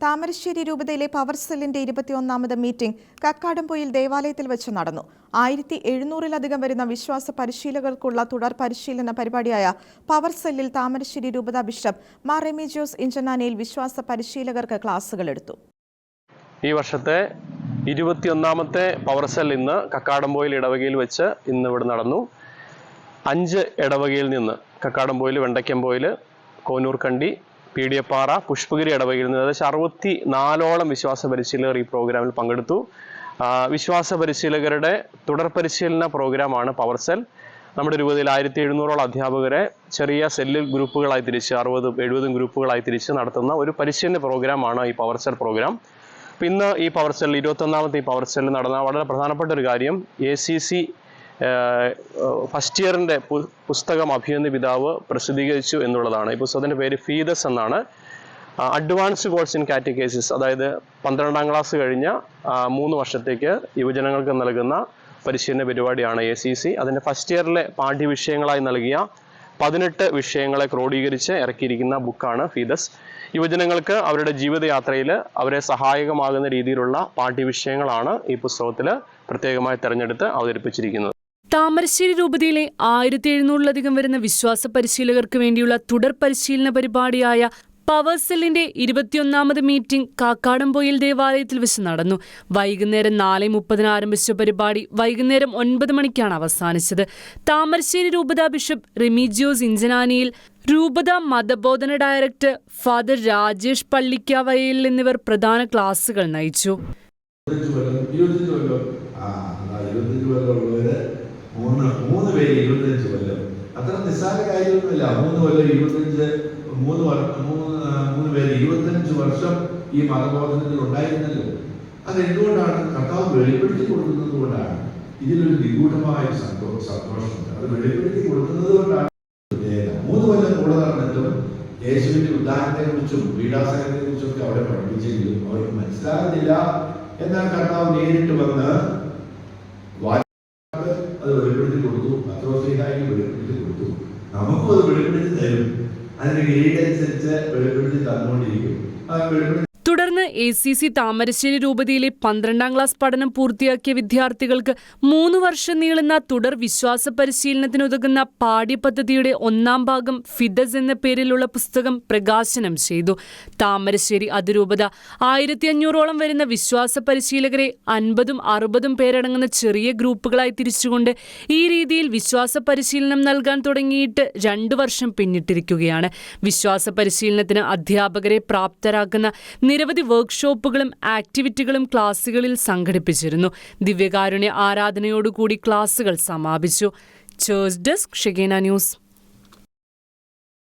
താമരശ്ശേരി രൂപതയിലെ പവർ സെല്ലിന്റെ ഇരുപത്തിയൊന്നാമത് മീറ്റിംഗ് കക്കാടംപൊയിൽ ദേവാലയത്തിൽ വെച്ച് നടന്നു. ആയിരത്തി എഴുന്നൂറിലധികം വരുന്ന വിശ്വാസ പരിശീലകർക്കുള്ള തുടർ പരിശീലന പരിപാടിയായ പവർ സെല്ലിൽ താമരശ്ശേരി രൂപത ബിഷപ്പ് മാർ റെമിജോസ് ഇഞ്ചനാനയിൽ വിശ്വാസ പരിശീലകർക്ക് ക്ലാസുകൾ എടുത്തു. ഈ വർഷത്തെ ഇരുപത്തിയൊന്നാമത്തെ പവർ സെൽ ഇന്ന് കക്കാടംപോയിൽ ഇടവകയിൽ വെച്ച് ഇന്ന് ഇവിടെ നടന്നു. അഞ്ച് ഇടവകയിൽ നിന്ന് കക്കാടംപോയിൽ വെണ്ടയ്ക്കമ്പോയിൽ കോനൂർക്കണ്ടി പീഡിയപ്പാറ പുഷ്പഗിരി ഇടവകയിൽ നിന്ന് ഏകദേശം അറുപത്തി നാലോളം വിശ്വാസ പരിശീലകർ ഈ പ്രോഗ്രാമിൽ പങ്കെടുത്തു. വിശ്വാസ പരിശീലകരുടെ തുടർ പരിശീലന പ്രോഗ്രാമാണ് പവർ സെൽ. നമ്മുടെ രൂപതയിൽ ആയിരത്തി എഴുന്നൂറോളം അധ്യാപകരെ ചെറിയ സെല്ലിൽ ഗ്രൂപ്പുകളായി തിരിച്ച് അറുപതും എഴുപതും ഗ്രൂപ്പുകളായി തിരിച്ച് നടത്തുന്ന ഒരു പരിശീലന പ്രോഗ്രാമാണ് ഈ പവർ സെൽ പ്രോഗ്രാം. ഇന്ന് ഈ പവർ സെൽ ഇരുപത്തൊന്നാമത്തെ ഈ പവർ സെല്ലിൽ നടന്ന വളരെ പ്രധാനപ്പെട്ട ഒരു കാര്യം എ സി സി ഫസ്റ്റ് ഇയറിന്റെ പുസ്തകം അഭിനന്ദ പിതാവ് പ്രസിദ്ധീകരിച്ചു എന്നുള്ളതാണ്. ഈ പുസ്തകത്തിന്റെ പേര് ഫീദസ് എന്നാണ്. അഡ്വാൻസ് കോഴ്സ് ഇൻ കാറ്റഗേസിസ് അതായത് പന്ത്രണ്ടാം ക്ലാസ് കഴിഞ്ഞ മൂന്ന് വർഷത്തേക്ക് യുവജനങ്ങൾക്ക് നൽകുന്ന പരിശീലന പരിപാടിയാണ് എ സി സി അതിന്റെ ഫസ്റ്റ് ഇയറിലെ പാഠ്യവിഷയങ്ങളായി നൽകിയ പതിനെട്ട് വിഷയങ്ങളെ ക്രോഡീകരിച്ച് ഇറക്കിയിരിക്കുന്ന ബുക്കാണ് ഫീദസ് യുവജനങ്ങൾക്ക് അവരുടെ ജീവിതയാത്രയിൽ അവരെ സഹായകമാകുന്ന രീതിയിലുള്ള പാഠ്യവിഷയങ്ങളാണ് ഈ പുസ്തകത്തിൽ പ്രത്യേകമായി തിരഞ്ഞെടുത്ത് അവതരിപ്പിച്ചിരിക്കുന്നത്. താമരശ്ശേരി രൂപതയിലെ ആയിരത്തി എഴുന്നൂറിലധികം വരുന്ന വിശ്വാസ പരിശീലകർക്ക് വേണ്ടിയുള്ള തുടർ പരിശീലന പരിപാടിയായ പവർ സെല്ലിന്റെ ഇരുപത്തിയൊന്നാമത് മീറ്റിംഗ് കാക്കാടംപൊയിൽ ദേവാലയത്തിൽ വെച്ച് നടന്നു. വൈകുന്നേരം നാല് മുപ്പതിന് ആരംഭിച്ച പരിപാടി വൈകുന്നേരം ഒൻപത് മണിക്കാണ് അവസാനിച്ചത്. താമരശ്ശേരി രൂപത ബിഷപ്പ് റെമിജിയോസ് ഇഞ്ചനാനിയിൽ രൂപത മതബോധന ഡയറക്ടർ ഫാദർ രാജേഷ് പള്ളിക്കാവയലിൽ എന്നിവർ പ്രധാന ക്ലാസുകൾ നയിച്ചു. മൂന്ന് മൂന്ന് പേര് ഇരുപത്തഞ്ച് കൊല്ലം. അത്ര നിസ്സാര കാര്യമൊന്നുമില്ല. മൂന്ന് കൊല്ലം ഇരുപത്തഞ്ച് മൂന്ന് മൂന്ന് മൂന്ന് പേര് ഇരുപത്തഞ്ച് വർഷം ഈ മതബോധനത്തിൽ ഉണ്ടായിരുന്നല്ലോ. അത് എന്തുകൊണ്ടാണ് കർത്താവ് വെളിപ്പെടുത്തി കൊടുക്കുന്നത് കൊണ്ടാണ്. ഇതിലൊരു നിഗൂഢമായ സന്തോഷം സന്തോഷമുണ്ട്. അത് വെളിപ്പെടുത്തി കൊടുക്കുന്നത് കൊണ്ടാണ്. മൂന്ന് കൊല്ലം കൂടെ നടന്നിട്ടും യേശുവിന്റെ ഉദാഹരണത്തെ കുറിച്ചും പീഡാസനത്തെ കുറിച്ചും ഒക്കെ അവരെ പഠിപ്പിച്ചെങ്കിലും അവർക്ക് മനസ്സിലാകുന്നില്ല. എന്നാൽ കർത്താവ് നേരിട്ട് വന്ന് പത്രോസ്ലിഹായി വെളിപ്പെടുത്തി കൊടുത്തു. നമുക്കും അത് വെളിപ്പെടുത്തി തരും. അതിന് അനുസരിച്ച് വെളിപ്പെടുത്തി തന്നുകൊണ്ടിരിക്കും. ആ വെളിപ്പെടുത്തി എ സി സി താമരശ്ശേരി രൂപതയിലെ പന്ത്രണ്ടാം ക്ലാസ് പഠനം പൂർത്തിയാക്കിയ വിദ്യാർത്ഥികൾക്ക് മൂന്ന് വർഷം നീളുന്ന തുടർ വിശ്വാസ പരിശീലനത്തിനുതകുന്ന പാഠ്യപദ്ധതിയുടെ ഒന്നാം ഭാഗം ഫിദസ് എന്ന പേരിലുള്ള പുസ്തകം പ്രകാശനം ചെയ്തു. താമരശ്ശേരി അതിരൂപത ആയിരത്തി അഞ്ഞൂറോളം വരുന്ന വിശ്വാസ പരിശീലകരെ അൻപതും അറുപതും പേരടങ്ങുന്ന ചെറിയ ഗ്രൂപ്പുകളായി തിരിച്ചുകൊണ്ട് ഈ രീതിയിൽ വിശ്വാസ പരിശീലനം നൽകാൻ തുടങ്ങിയിട്ട് രണ്ടു വർഷം പിന്നിട്ടിരിക്കുകയാണ്. വിശ്വാസ പരിശീലനത്തിന് അധ്യാപകരെ പ്രാപ്തരാക്കുന്ന നിരവധി വർക്ക്ഷോപ്പുകളും ആക്ടിവിറ്റികളും ക്ലാസ്സുകളിൽ സംഘടിപ്പിച്ചിരുന്നു. ദിവ്യകാരുണ്യ ആരാധനയോടുകൂടി ക്ലാസ്സുകൾ സമാപിച്ചു. Church desk ഷെഗേന news